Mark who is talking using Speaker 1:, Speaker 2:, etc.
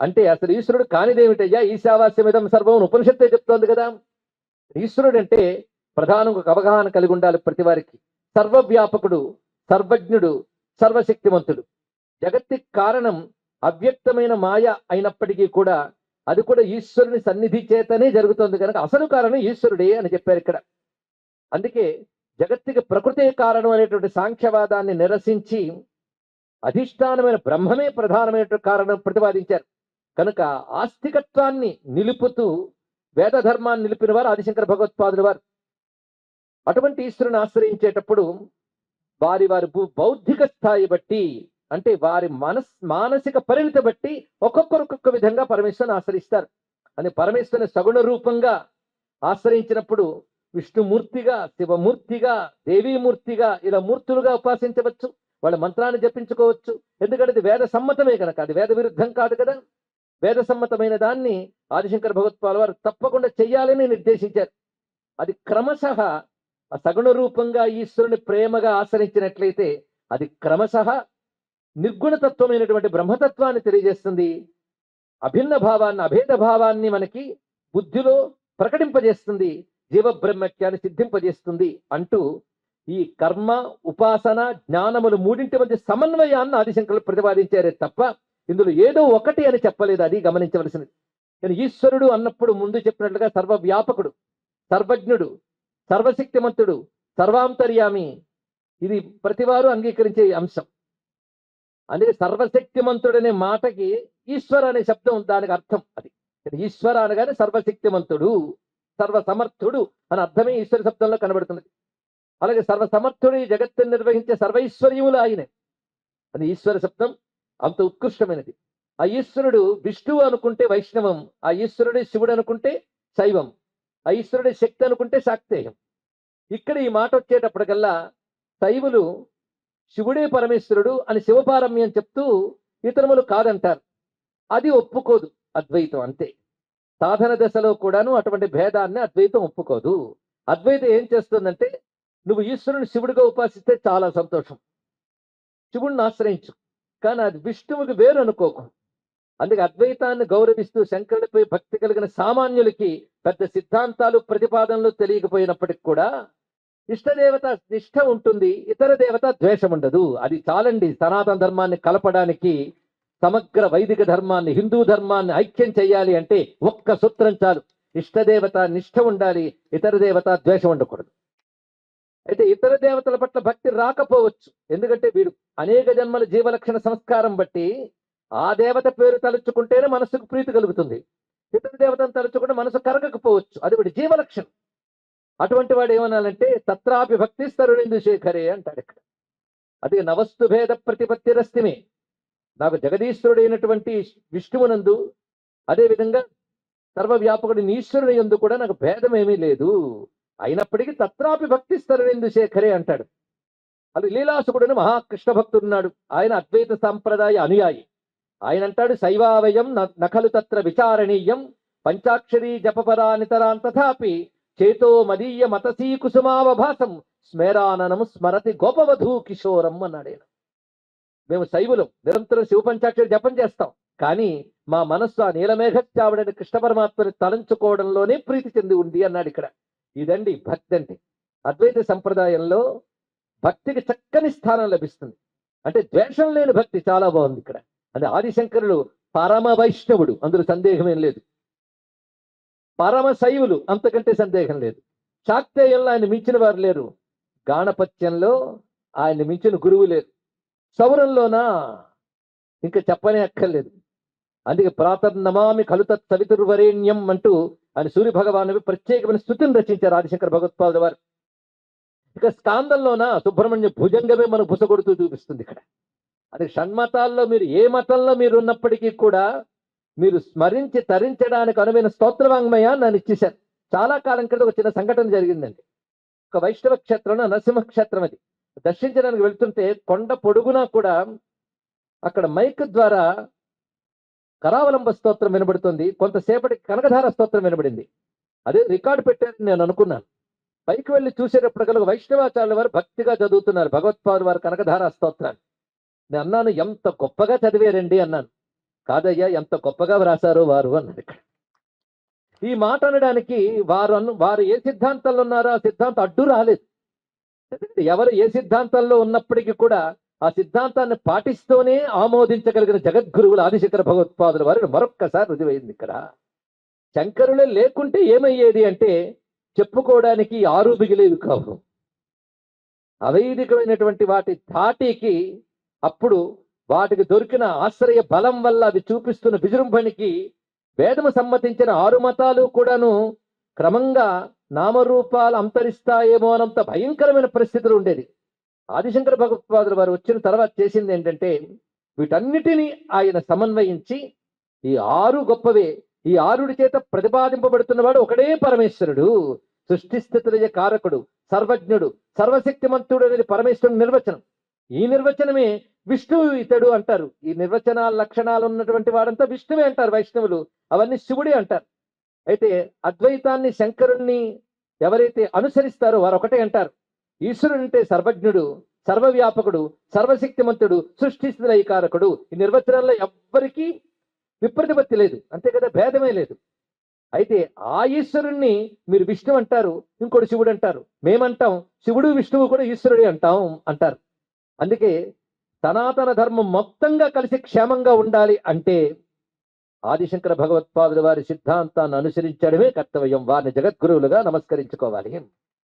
Speaker 1: అంటే అసలు ఈశ్వరుడు కానిదేమిటయ్యా? ఈశావాస్యమిదం సర్వం ఉపనిషత్తే చెప్తోంది కదా. ఈశ్వరుడు అంటే ప్రధాన ఒక అవగాహన కలిగి ఉండాలి ప్రతి వారికి. సర్వవ్యాపకుడు సర్వజ్ఞుడు సర్వశక్తివంతుడు జగత్తి కారణం అవ్యక్తమైన మాయ అయినప్పటికీ కూడా అది కూడా ఈశ్వరుని సన్నిధి చేతనే జరుగుతుంది కనుక అసలు కారణం ఈశ్వరుడే అని చెప్పారు ఇక్కడ. అందుకే జగత్తుకి ప్రకృతే కారణం అనేటువంటి సాంఖ్యవాదాన్ని నిరసించి అధిష్టానమైన బ్రహ్మమే ప్రధానమైనటువంటి కారణం ప్రతిపాదించారు. కనుక ఆస్తికత్వాన్ని నిలుపుతూ వేద ధర్మాన్ని నిలిపిన వారు ఆదిశంకర భగవత్పాదుల వారు. అటువంటి ఈశ్వరుని ఆశ్రయించేటప్పుడు వారి వారి భూ- బౌద్ధిక స్థాయి బట్టి అంటే వారి మనస్ మానసిక పరిణితి బట్టి ఒక్కొక్కరు ఒక్కొక్క విధంగా పరమేశ్వరుని ఆశ్రయిస్తారు. అని పరమేశ్వరుని సగుణ రూపంగా ఆశ్రయించినప్పుడు విష్ణుమూర్తిగా శివమూర్తిగా దేవీమూర్తిగా ఇలా మూర్తులుగా ఉపాసించవచ్చు. వాళ్ళ మంత్రాన్ని జపించుకోవచ్చు. ఎందుకంటే ఇది వేద సమ్మతమే కనుక అది వేద విరుద్ధం కాదు కదా. వేద సమ్మతమైన దాన్ని ఆదిశంకర భగవత్పాల్ వారు తప్పకుండా చెయ్యాలని నిర్దేశించారు. అది క్రమశ సగుణ రూపంగా ఈశ్వరుని ప్రేమగా ఆచరించినట్లయితే అది క్రమశ నిర్గుణతత్వమైనటువంటి బ్రహ్మతత్వాన్ని తెలియజేస్తుంది. అభిన్న భావాన్ని అభేద భావాన్ని మనకి బుద్ధిలో ప్రకటింపజేస్తుంది. జీవబ్రహ్మత్యాన్ని సిద్ధింపజేస్తుంది అంటూ ఈ కర్మ ఉపాసన జ్ఞానములు మూడింటి మధ్య సమన్వయాన్ని ఆదిశంకరులు ప్రతిపాదించారే తప్ప ఇందులో ఏదో ఒకటి అని చెప్పలేదు అది గమనించవలసినది. కానీ ఈశ్వరుడు అన్నప్పుడు ముందు చెప్పినట్లుగా సర్వవ్యాపకుడు సర్వజ్ఞుడు సర్వశక్తిమంతుడు సర్వాంతర్యామి. ఇది ప్రతివారు అంగీకరించే అంశం. అందుకే సర్వశక్తిమంతుడు అనే మాటకి ఈశ్వర అనే శబ్దం దానికి అర్థం అది. ఈశ్వర అనగానే సర్వశక్తిమంతుడు సర్వసమర్థుడు అని అర్థమే ఈశ్వర శబ్దంలో కనబడుతున్నది. అలాగే సర్వసమర్థుడు ఈ జగత్తుని నిర్వహించే సర్వైశ్వర్యములు ఆయనే. అది ఈశ్వర శబ్దం అంత ఉత్కృష్టమైనది. ఆ ఈశ్వరుడు విష్ణువు అనుకుంటే వైష్ణవం ఆ ఈశ్వరుడే శివుడు అనుకుంటే శైవం ఆ ఈశ్వరుడే శక్తి అనుకుంటే శాక్తేయం ఇక్కడ ఈ మాట వచ్చేటప్పటికల్లా శైవులు శివుడే పరమేశ్వరుడు అని శివపారమ్యం చెప్తూ ఇతరములు కాదంటారు. అది ఒప్పుకోదు అద్వైతం అంతే. సాధన దశలో కూడాను అటువంటి భేదాన్ని అద్వైతం ఒప్పుకోదు. అద్వైతం ఏం చేస్తుందంటే నువ్వు ఈశ్వరుని శివుడిగా ఉపాసిస్తే చాలా సంతోషం. శివుడిని ఆశ్రయించు. కానీ అది విష్ణువుకి వేరు అనుకోకు. అందుకే అద్వైతాన్ని గౌరవిస్తూ శంకరుడిపై భక్తి కలిగిన సామాన్యులకి పెద్ద సిద్ధాంతాలు ప్రతిపాదనలు తెలియకపోయినప్పటికి కూడా ఇష్టదేవత నిష్ఠ ఉంటుంది ఇతర దేవత ద్వేషం ఉండదు. అది చాలండి. సనాతన ధర్మాన్ని కలపడానికి సమగ్ర వైదిక ధర్మాన్ని హిందూ ధర్మాన్ని ఐక్యం చేయాలి అంటే ఒక్క సూత్రం చాలు. ఇష్టదేవత నిష్ఠ ఉండాలి ఇతర దేవత ద్వేషం ఉండకూడదు. అయితే ఇతర దేవతల పట్ల భక్తి రాకపోవచ్చు. ఎందుకంటే వీడు అనేక జన్మల జీవలక్షణ సంస్కారం బట్టి ఆ దేవత పేరు తలుచుకుంటేనే మనసుకు ప్రీతి కలుగుతుంది. ఇతర దేవతను తలుచుకుంటే మనసు కరగకపోవచ్చు. అది వీడి జీవలక్షణం. అటువంటి వాడు ఏమనాలంటే తత్రాపి భక్తి స్తరుణిందు శేఖరే అంటాడు ఇక్కడ. అది నవస్తు భేద ప్రతిపత్తి రస్తిమే. నాకు జగదీశ్వరుడైనటువంటి విష్ణువునందు అదేవిధంగా సర్వవ్యాపకుడి ఈశ్వరుని యందు కూడా నాకు భేదం ఏమీ లేదు. అయినప్పటికీ తత్రాపి భక్తి స్తరుణిందు శేఖరే అంటాడు. అది లీలాసుకుడని మహాకృష్ణ భక్తుడున్నాడు. ఆయన అద్వైత సాంప్రదాయ అనుయాయి. ఆయన అంటాడు శైవావయం నఖలు తత్ర విచారణీయం పంచాక్షరీ జపపరానితరాన్ తథాపి చేతో మదీయ మతసీ కుసుమావభాసం స్మేరాననం స్మరతి గోపవధూ కిషోరం అన్నాడు ఆయన మేము శైవులం నిరంతరం శివ పంచాక్షరి జపం చేస్తాం. కానీ మా మనస్సు ఆ నీలమేఘత్యావుడని కృష్ణ పరమాత్మని తలంచుకోవడంలోనే ప్రీతి చెంది ఉంది అన్నాడు ఇక్కడ ఇదండి భక్తి అంటే అద్వైత సంప్రదాయంలో భక్తికి చక్కని స్థానం లభిస్తుంది. అంటే ద్వేషం లేని భక్తి చాలా బాగుంది ఇక్కడ. అంటే ఆదిశంకరుడు పరమ వైష్ణవుడు అందులో సందేహమేం లేదు. పరమ శైవులు అంతకంటే సందేహం లేదు. శాక్తేయంలో ఆయన మించిన వారు లేరు. గాణపత్యంలో ఆయన మించిన గురువు లేరు. సౌరంలోనా? ఇంకా చెప్పనే అక్కర్లేదు. అందుకే ప్రాతర్నమామి కలుత సవితుర్వరేణ్యం అంటూ అని సూర్య భగవాను ప్రత్యేకమైన స్థుతిని రచించారు ఆదిశంకర భగవత్పాదుల వారు. ఇక స్కాందంలోన సుబ్రహ్మణ్య భుజంగమే మనకు బుసగొడుతూ చూపిస్తుంది ఇక్కడ. అది షణ్మతాల్లో మీరు ఏ మతంలో మీరు ఉన్నప్పటికీ కూడా మీరు స్మరించి తరించడానికి అనువైన స్తోత్రవాంగ్మయ నన్ను ఇచ్చేశారు. చాలా కాలం క్రితం ఒక చిన్న సంఘటన జరిగిందండి. ఒక వైష్ణవ క్షేత్రం నరసింహ క్షేత్రం అది. దర్శించడానికి వెళ్తుంటే కొండ పొడుగునా కూడా అక్కడ మైక్ ద్వారా కరావలంబ స్తోత్రం వినబడుతుంది. కొంతసేపటి కనకధార స్తోత్రం వినబడింది. అదే రికార్డు పెట్టారని నేను అనుకున్నాను. పైకి వెళ్ళి చూసేటప్పటికల్లా వైష్ణవాచార్యుల వారు భక్తిగా చదువుతున్నారు. భగవత్పాదు వారు కనకధార స్తోత్రాన్ని. నేను అన్నాను ఎంత గొప్పగా చదివారండి అన్నాను. కాదయ్యా ఎంత గొప్పగా వ్రాసారో వారు అన్నారు ఇక్కడ. ఈ మాట అనడానికి వారు అను వారు ఏ సిద్ధాంతంలో ఉన్నారో ఆ సిద్ధాంతం అడ్డు రాలేదు. ఎవరు ఏ సిద్ధాంతంలో ఉన్నప్పటికీ కూడా ఆ సిద్ధాంతాన్ని పాటిస్తూనే ఆమోదించగలిగిన జగద్గురువులు ఆదిశంకర భగవత్పాదుల వారిని మరొక్కసారి రుజువైంది ఇక్కడ. శంకరులే లేకుంటే ఏమయ్యేది అంటే చెప్పుకోవడానికి ఆరు మిగిలేవి కావు. అవైదికమైనటువంటి వాటి ధాటికి అప్పుడు వాటికి దొరికిన ఆశ్రయ బలం వల్ల అవి చూపిస్తున్న విజృంభణికి వేదము సమ్మతించిన ఆరు మతాలు కూడాను క్రమంగా నామరూపాలు అంతరిస్తాయేమో అనంత భయంకరమైన పరిస్థితులు ఉండేది. ఆదిశంకర భగవత్పాదుల వారు వచ్చిన తర్వాత చేసింది ఏంటంటే వీటన్నిటినీ ఆయన సమన్వయించి ఈ ఆరు గొప్పవే ఈ ఆరుడి చేత ప్రతిపాదింపబడుతున్నవాడు ఒకడే పరమేశ్వరుడు. సృష్టిస్థితులయ కారకుడు సర్వజ్ఞుడు సర్వశక్తిమంతుడు అనేది పరమేశ్వరుని నిర్వచనం. ఈ నిర్వచనమే విష్ణువు ఇతడు అంటారు. ఈ నిర్వచనాల లక్షణాలు ఉన్నటువంటి వాడంతా విష్ణువే అంటారు వైష్ణవులు. అవన్నీ శివుడే అంటారు. అయితే అద్వైతాన్ని శంకరుణ్ణి ఎవరైతే అనుసరిస్తారో వారు ఒకటే అంటారు. ఈశ్వరుడు అంటే సర్వజ్ఞుడు సర్వవ్యాపకుడు సర్వశక్తిమంతుడు సృష్టిస్తున్న ఐకారకుడు ఈ నిర్వచనాల్లో ఎవ్వరికీ విప్రతిపత్తి లేదు. అంతే కదా? భేదమే లేదు. అయితే ఆ ఈశ్వరుణ్ణి మీరు విష్ణు అంటారు ఇంకోటి శివుడు అంటారు. మేమంటాం శివుడు విష్ణువు కూడా ఈశ్వరుడే అంటాం అంటారు. అందుకే సనాతన ధర్మం మొత్తంగా కలిసి క్షేమంగా ఉండాలి అంటే ఆదిశంకర భగవత్పాదుల వారి సిద్ధాంతాన్ని అనుసరించడమే కర్తవ్యం. వారిని జగద్గురువులుగా నమస్కరించుకోవాలి.